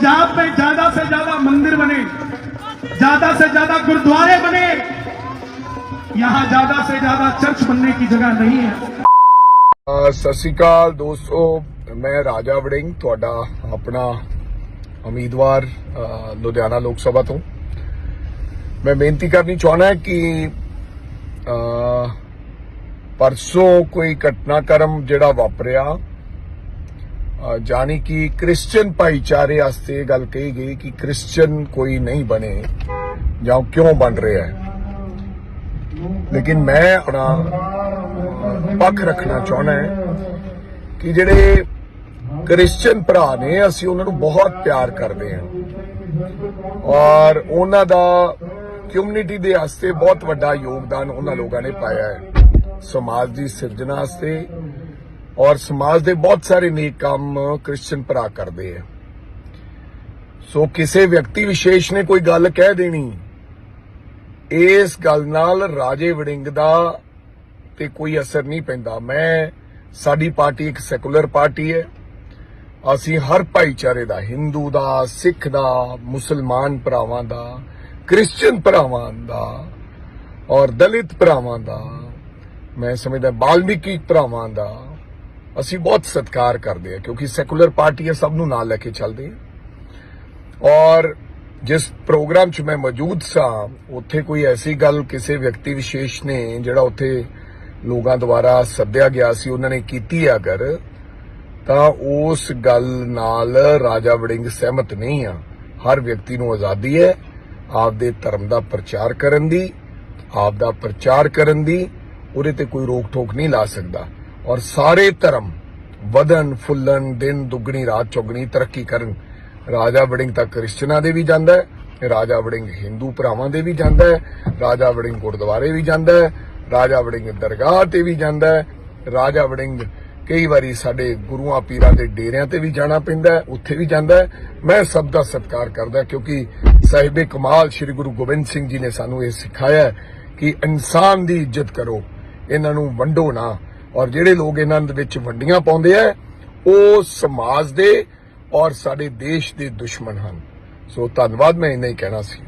पंजाब में ज्यादा से ज्यादा मंदिर बने ज्यादा से ज्यादा गुरुद्वारे बने यहां ज्यादा से ज्यादा चर्च बनने की जगह नहीं है ਅ, ਸਤਿ ਸ਼੍ਰੀ ਅਕਾਲ ਦੋਸਤੋ ਮੈਂ ਰਾਜਾ ਵੜਿੰਗ ਤੁਹਾਡਾ ਆਪਣਾ ਉਮੀਦਵਾਰ ਅ, ਲੁਧਿਆਣਾ ਲੋਕ ਸਭਾ ਤੋਂ ਮੈਂ ਬੇਨਤੀ ਕਰਨੀ ਚਾਹਣਾ ਕਿ ਅ, ਪਰਸੋਂ ਕੋਈ ਘਟਨਾਕ੍ਰਮ ਜਿਹੜਾ ਵਾਪਰਿਆ ਅ, ਜਾਣੀ ਕਿ ਕ੍ਰਿਸਚੀਅਨ ਭਾਈਚਾਰੇ ਵਾਸਤੇ ਇਹ ਗੱਲ ਕਹੀ ਗਈ ਕਿ ਕ੍ਰਿਸਚੀਅਨ ਕੋਈ ਨਹੀਂ ਬਣੇ ਜਾਂ ਕਿਉਂ ਬਣ ਰਿਹਾ ਹੈ। ਲੇਕਿਨ ਮੈਂ ਆਪਣਾ ਪੱਖ ਰੱਖਣਾ ਚਾਹਣਾ ਹੈ ਕਿ ਜਿਹੜੇ ਕ੍ਰਿਸਚੀਅਨ ਭਰਾ ਨੇ ਅਸੀਂ ਉਹਨਾਂ ਨੂੰ ਬਹੁਤ ਪਿਆਰ ਕਰਦੇ ਹਾਂ। ਔਰ ਉਹਨਾਂ ਦਾ ਕਮਿਊਨਿਟੀ ਦੇ ਵਾਸਤੇ ਬਹੁਤ ਵੱਡਾ ਯੋਗਦਾਨ ਉਹਨਾਂ ਲੋਕਾਂ ਨੇ ਪਾਇਆ ਹੈ। ਸਮਾਜ ਦੀ ਸਿਰਜਣਾ ਵਾਸਤੇ ਔਰ ਸਮਾਜ ਦੇ ਬਹੁਤ ਸਾਰੇ ਨੇਕ ਕੰਮ ਕ੍ਰਿਸਚੀਅਨ ਭਰਾ ਕਰਦੇ ਆ। ਸੋ ਕਿਸੇ ਵਿਅਕਤੀ ਵਿਸ਼ੇਸ਼ ਨੇ ਕੋਈ ਗੱਲ ਕਹਿ ਦੇਣੀ, ਇਸ ਗੱਲ ਨਾਲ ਰਾਜੇ ਵੜਿੰਗ ਦਾ ਤੇ ਕੋਈ ਅਸਰ ਨਹੀਂ ਪੈਂਦਾ। ਮੈਂ, ਸਾਡੀ ਪਾਰਟੀ ਇੱਕ ਸੈਕੂਲਰ ਪਾਰਟੀ ਹੈ। ਅਸੀਂ ਹਰ ਭਾਈਚਾਰੇ ਦਾ, ਹਿੰਦੂ ਦਾ, ਸਿੱਖ ਦਾ, ਮੁਸਲਮਾਨ ਭਰਾਵਾਂ ਦਾ ਕ੍ਰਿਸਚੀਅਨ ਭਰਾਵਾਂ ਦਾ ਔਰ ਦਲਿਤ ਭਰਾਵਾਂ ਦਾ, ਮੈਂ ਸਮਝਦਾ ਬਾਲਮੀਕੀ ਭਰਾਵਾਂ ਦਾ ਅਸੀਂ ਬਹੁਤ ਸਤਿਕਾਰ ਕਰਦੇ ਹਾਂ, ਕਿਉਂਕਿ ਸੈਕੂਲਰ ਪਾਰਟੀ ਹੈ ਸਭ ਨੂੰ ਨਾਲ ਲੈ ਕੇ ਚੱਲਦੇ ਹਾਂ ਔਰ ਜਿਸ ਪ੍ਰੋਗਰਾਮ 'ਚ ਮੈਂ ਮੌਜੂਦ ਸਾਂ, ਉੱਥੇ ਕੋਈ ਐਸੀ ਗੱਲ ਕਿਸੇ ਵਿਅਕਤੀ ਵਿਸ਼ੇਸ਼ ਨੇ, ਜਿਹੜਾ ਉੱਥੇ ਲੋਕਾਂ ਦੁਆਰਾ ਸੱਦਿਆ ਗਿਆ ਸੀ, ਉਹਨਾਂ ਨੇ ਕੀਤੀ ਹੈ ਅਗਰ, ਤਾਂ ਉਸ ਗੱਲ ਨਾਲ ਰਾਜਾ ਵੜਿੰਗ ਸਹਿਮਤ ਨਹੀਂ ਆ। ਹਰ ਵਿਅਕਤੀ ਨੂੰ ਆਜ਼ਾਦੀ ਹੈ, ਆਪਦੇ ਧਰਮ ਦਾ ਪ੍ਰਚਾਰ ਕਰਨ ਦੀ, ਆਪ ਦਾ ਪ੍ਰਚਾਰ ਕਰਨ ਦੀ, ਉਹਦੇ ਤੇ ਕੋਈ ਰੋਕ ਟੋਕ ਨਹੀਂ ਲਾ ਸਕਦਾ। ਔਰ ਸਾਰੇ ਧਰਮ, ਵਧਨ ਫੁੱਲਣ ਦਿਨ, ਦੁੱਗਣੀ, ਰਾਤ, ਚੌਗਣੀ, ਤਰੱਕੀ ਕਰਨ। ਰਾਜਾ ਵੜਿੰਗ ਤਾਂ ਕ੍ਰਿਸਚਨਾਂ ਦੇ ਵੀ ਜਾਂਦਾ ਹੈ, ਰਾਜਾ ਵੜਿੰਗ ਹਿੰਦੂ ਭਰਾਵਾਂ ਦੇ ਵੀ ਜਾਂਦਾ ਹੈ, ਰਾਜਾ ਵੜਿੰਗ ਗੁਰਦੁਆਰੇ ਵੀ ਜਾਂਦਾ ਹੈ, ਰਾਜਾ ਵੜਿੰਗ ਦਰਗਾਹ ਤੇ ਵੀ ਜਾਂਦਾ ਹੈ, ਰਾਜਾ ਵੜਿੰਗ ਕਈ ਵਾਰੀ ਸਾਡੇ ਗੁਰੂਆਂ ਪੀਰਾਂ ਦੇ ਡੇਰਿਆਂ ਤੇ ਵੀ ਜਾਣਾ ਪੈਂਦਾ ਹੈ, ਉੱਥੇ ਵੀ ਜਾਂਦਾ ਮੈਂ ਸਭ ਦਾ ਸਤਿਕਾਰ ਕਰਦਾ ਕਿਉਂਕਿ ਸਾਹਿਬੇ ਕਮਾਲ ਸ੍ਰੀ ਗੁਰੂ ਗੋਬਿੰਦ ਸਿੰਘ ਜੀ ਨੇ ਸਾਨੂੰ ਇਹ ਸਿਖਾਇਆ ਕਿ ਇਨਸਾਨ ਦੀ ਇੱਜ਼ਤ ਕਰੋ, ਇਹਨਾਂ ਨੂੰ ਵੰਡੋ ਨਾ। ਔਰ ਜਿਹੜੇ ਲੋਕ ਇਹਨਾਂ ਦੇ ਵਿੱਚ ਵੰਡੀਆਂ ਪਾਉਂਦੇ ਆ, ਉਹ ਸਮਾਜ ਦੇ ਔਰ ਸਾਡੇ ਦੇਸ਼ ਦੇ ਦੁਸ਼ਮਣ ਹਨ। ਸੋ ਧੰਨਵਾਦ, ਮੈਂ ਇੰਨਾ ਹੀ ਕਹਿਣਾ ਸੀ।